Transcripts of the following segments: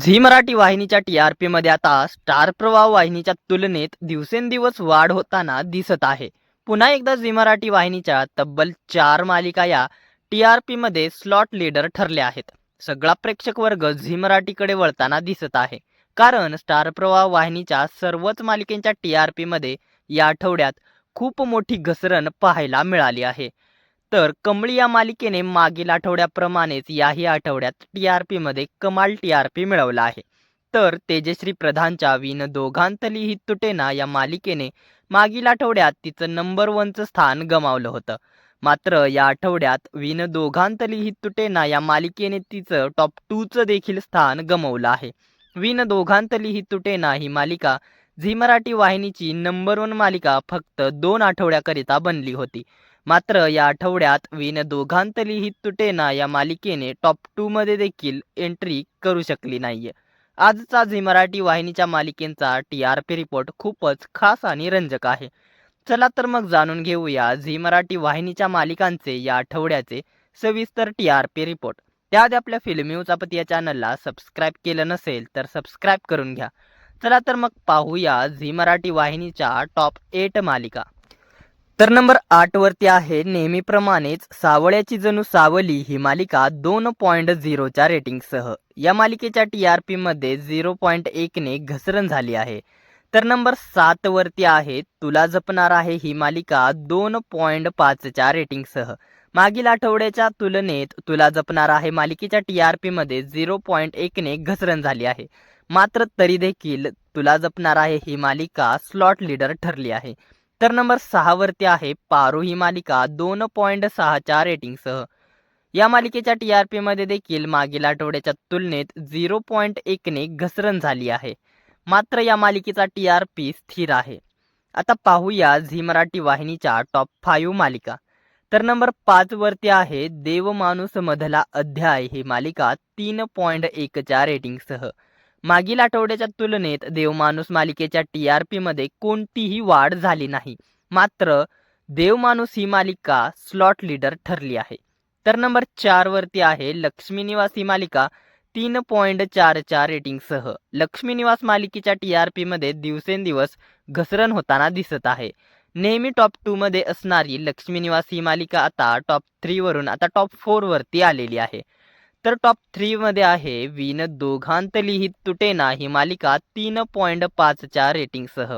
Zee Marathi वाहिनीच्या T R पीमध्ये आता स्टार प्रवाह वाहिनीच्या तुलनेत दिवसेंदिवस वाढ होताना दिसत आहे. पुन्हा एकदा झी मराठी वाहिनीच्या तब्बल चार मालिका या टी आर पीमध्ये स्लॉट लीडर ठरल्या आहेत. सगळा प्रेक्षक वर्ग झी मराठीकडे वळताना दिसत आहे. कारण स्टार प्रवाह वाहिनीच्या सर्वच मालिकेंच्या टी आर पीमध्ये या आठवड्यात खूप मोठी घसरण पाहायला मिळाली आहे. तर कमळी या मालिकेने मागील आठवड्याप्रमाणेच याही आठवड्यात टी आर पीमध्ये कमाल टी आर पी मिळवला आहे. तर तेजश्री प्रधानच्या विन दोघांतली ही तुटेना या मालिकेने मागील आठवड्यात तिचं नंबर वनचं स्थान गमावलं होतं. मात्र या आठवड्यात विन दोघांतली ही तुटेना या मालिकेने तिचं टॉप टूचं देखील स्थान गमवलं आहे. विन दोघांतली ही तुटेना ही मालिका झी मराठी वाहिनीची नंबर वन मालिका फक्त दोन आठवड्याकरिता बनली होती. मात्र या आठवड्यात विन दोघांतली ही तुटेना या मालिकेने टॉप टू मध्ये देखील एंट्री करू शकली नाहीये. आजचा झी मराठी वाहिनीच्या मालिकेचा टी आर पी रिपोर्ट खूपच खास आणि रंजक आहे. चला तर मग जाणून घेऊया झी मराठी वाहिनीच्या मालिकांचे या आठवड्याचे सविस्तर टी आर पी रिपोर्ट त्याआधी आपल्या फिल्मी उचापती या चॅनलला सबस्क्राईब केलं नसेल तर सबस्क्राईब करून घ्या. चला तर मग पाहूया झी मराठी वाहिनीच्या टॉप एट मालिका. तर नंबर आठ वरती आहे नेहमीप्रमाणेच सावळ्याची जणू सावली ही मालिका दोन पॉईंट झिरोच्या रेटिंगसह या मालिकेच्या टी आर पीमध्ये झिरो पॉईंट एकने घसरण झाली आहे. तर नंबर सात वरती आहे तुला जपणार आहे ही मालिका दोन पॉईंट पाचच्या रेटिंगसह मागील आठवड्याच्या तुलनेत तुला जपणार आहे मालिकेच्या टी आर पीमध्ये झिरो पॉईंट एकने घसरण झाली आहे. मात्र तरी देखील तुला जपणार आहे ही मालिका स्लॉट लीडर ठरली आहे. तर नंबर सहावरती आहे पारू ही मालिका दोन पॉईंट सहाच्या रेटिंगसह. या मालिकेच्या टी आर पीमध्ये देखील मागील आठवड्याच्या तुलनेत झिरो पॉईंट एकने घसरण झाली आहे. मात्र या मालिकेचा टी आर पी स्थिर आहे. आता पाहूया झी मराठी वाहिनीच्या टॉप फाईव्ह मालिका. तर नंबर पाच वरती आहे देव माणूस मधला अध्याय ही मालिका तीन पॉईंट एकच्या रेटिंगसह. मागील आठवड्याच्या तुलनेत देवमाणूस मालिकेच्या टी आर पीमध्ये कोणतीही वाढ झाली नाही. मात्र देवमाणूस ही मालिका स्लॉट लीडर ठरली आहे. तर नंबर चारवरती आहे लक्ष्मी निवास ही मालिका तीन पॉईंट चार रेटिंगसह लक्ष्मी निवास मालिकेच्या टी आर पीमध्ये दिवसेंदिवस घसरण होताना दिसत आहे. नेहमी टॉप टूमध्ये असणारी लक्ष्मी निवास ही मालिका आता टॉप थ्रीवरून आता टॉप फोरवरती आलेली आहे. तर टॉप थ्रीमध्ये आहे विन दोघांतली ही तुटेना ही मालिका तीन पॉईंट पाचच्या रेटिंगसह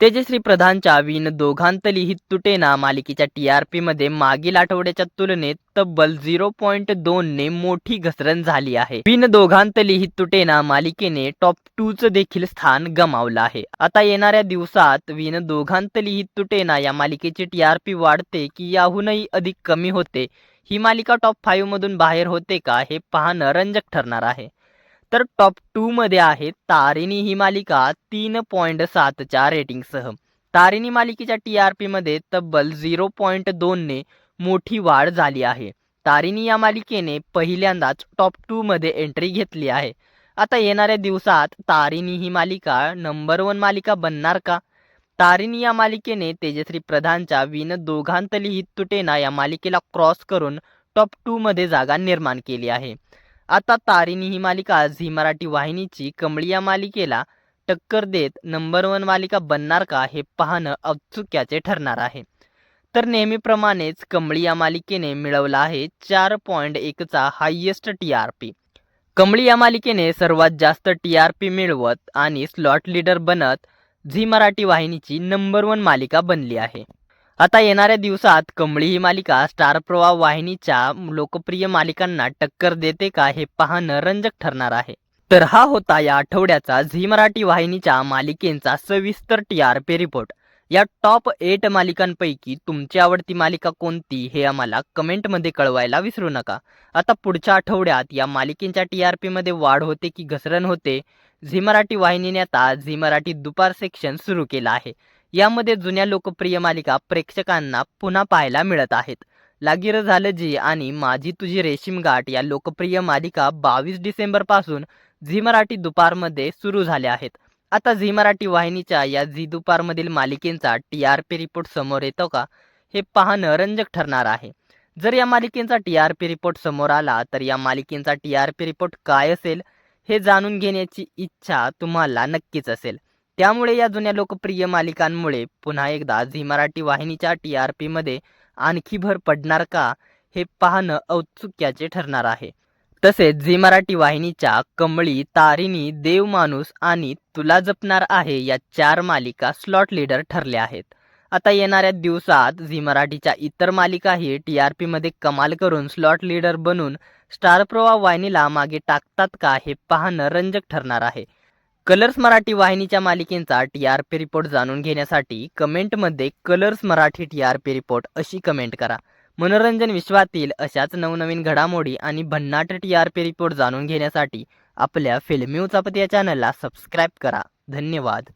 तेजश्री प्रधानच्या विन दोघांतली ही तुटेना मालिकेच्या टी आर पीमध्ये मागील आठवड्याच्या तुलनेत तब्बल झिरो पॉईंट दोनने मोठी घसरण झाली आहे. विन दोघांतली ही तुटेना मालिकेने टॉप टूचं देखील स्थान गमावलं आहे. आता येणाऱ्या दिवसात विन दोघांतली ही तुटेना या मालिकेची टी आर पी वाढते की याहूनही अधिक कमी होते ही मालिका टॉप फाईव्ह मधून बाहेर होते का हे पाहणं रंजक ठरणार आहे. तर टॉप टू मध्ये आहे तारिणी ही मालिका तीन पॉईंट सातच्या रेटिंगसह तारिणी मालिकेच्या टी आर पी मध्ये तब्बल झिरो पॉईंट दोनने मोठी वाढ झाली आहे. तारिणी या मालिकेने पहिल्यांदाच टॉप टू मध्ये एंट्री घेतली आहे. आता येणाऱ्या दिवसात तारिणी ही मालिका नंबर वन मालिका बनणार का? तारिणी या मालिकेने तेजश्री प्रधानच्या विन दोघांतली ही तुटेना या मालिकेला क्रॉस करून टॉप टू मध्ये जागा निर्माण केली आहे. आता तारिणी ही मालिका झी मराठी वाहिनीची कमळी या मालिकेला टक्कर देत नंबर वन मालिका बनणार का हे पाहणं औत्सुक्याचे ठरणार आहे. तर नेहमीप्रमाणेच कमळी या मालिकेने मिळवला आहे चार point एकचा highest T R P Kamli या मालिकेने सर्वात जास्त टी आर पी मिळवत आणि स्लॉट लीडर बनत झी मराठी वाहिनीची नंबर वन मालिका बनली आहे. आता येणाऱ्या दिवसात कमळी ही मालिका स्टार प्रवाह वाहिनीच्या लोकप्रिय मालिकांना टक्कर देते का हे पाहणं रंजक ठरणार आहे. तर हा होता या आठवड्याचा झी मराठी वाहिनीच्या मालिकेंचा सविस्तर टी आर पी रिपोर्ट या टॉप एट मालिकांपैकी तुमची आवडती मालिका कोणती हे आम्हाला कमेंटमध्ये कळवायला विसरू नका. आता पुढच्या आठवड्यात या मालिकेच्या टी आर पीमध्ये वाढ होते की घसरण होते? झी मराठी वाहिनीने आता झी मराठी दुपार सेक्शन सुरू केलं आहे. यामध्ये जुन्या लोकप्रिय मालिका प्रेक्षकांना पुन्हा पाहायला मिळत आहेत. लागीर झालं जी आणि माझी तुझी रेशीम गाठ या लोकप्रिय मालिका बावीस डिसेंबरपासून झी मराठी दुपारमध्ये सुरू झाल्या आहेत. आता झी मराठी वाहिनीच्या या झी दुपारमधील मालिकेंचा टी आर पी रिपोर्ट समोर येतो का? हे पाहणं रंजक ठरणार आहे. जर या मालिकेचा टी आर पी रिपोर्ट समोर आला तर या मालिकेचा टी आर पी रिपोर्ट काय असेल? हे जाणून घेण्याची इच्छा तुम्हाला नक्कीच असेल. त्यामुळे या जुन्या लोकप्रिय मालिकांमुळे पुन्हा एकदा झी मराठी वाहिनीच्या टी आर पीमध्ये आणखी भर पडणार का हे पाहणं औत्सुक्याचे ठरणार आहे. तसेच झी मराठी वाहिनीच्या कमळी तारिणी देवमाणूस आणि तुला जपणार आहे या चार मालिका स्लॉट लीडर ठरल्या आहेत. आता येणाऱ्या दिवसात झी मराठीच्या इतर मालिकाही टी आर पीमध्ये कमाल करून स्लॉट लीडर बनून स्टार प्रवाह वाहिनीला मागे टाकतात का हे पाहणं रंजक ठरणार आहे. कलर्स मराठी वाहिनीच्या मालिकेंचा टी आर पी रिपोर्ट जाणून घेण्यासाठी कमेंटमध्ये Colors Marathi T R P report अशी कमेंट करा. मनोरंजन विश्वातील अशाच नवनवीन घडामोडी आणि भन्नाट टी आर पी रिपोर्ट जाणून घेण्यासाठी आपल्या फिल्मी उचापत या चॅनलला सबस्क्राईब करा. धन्यवाद.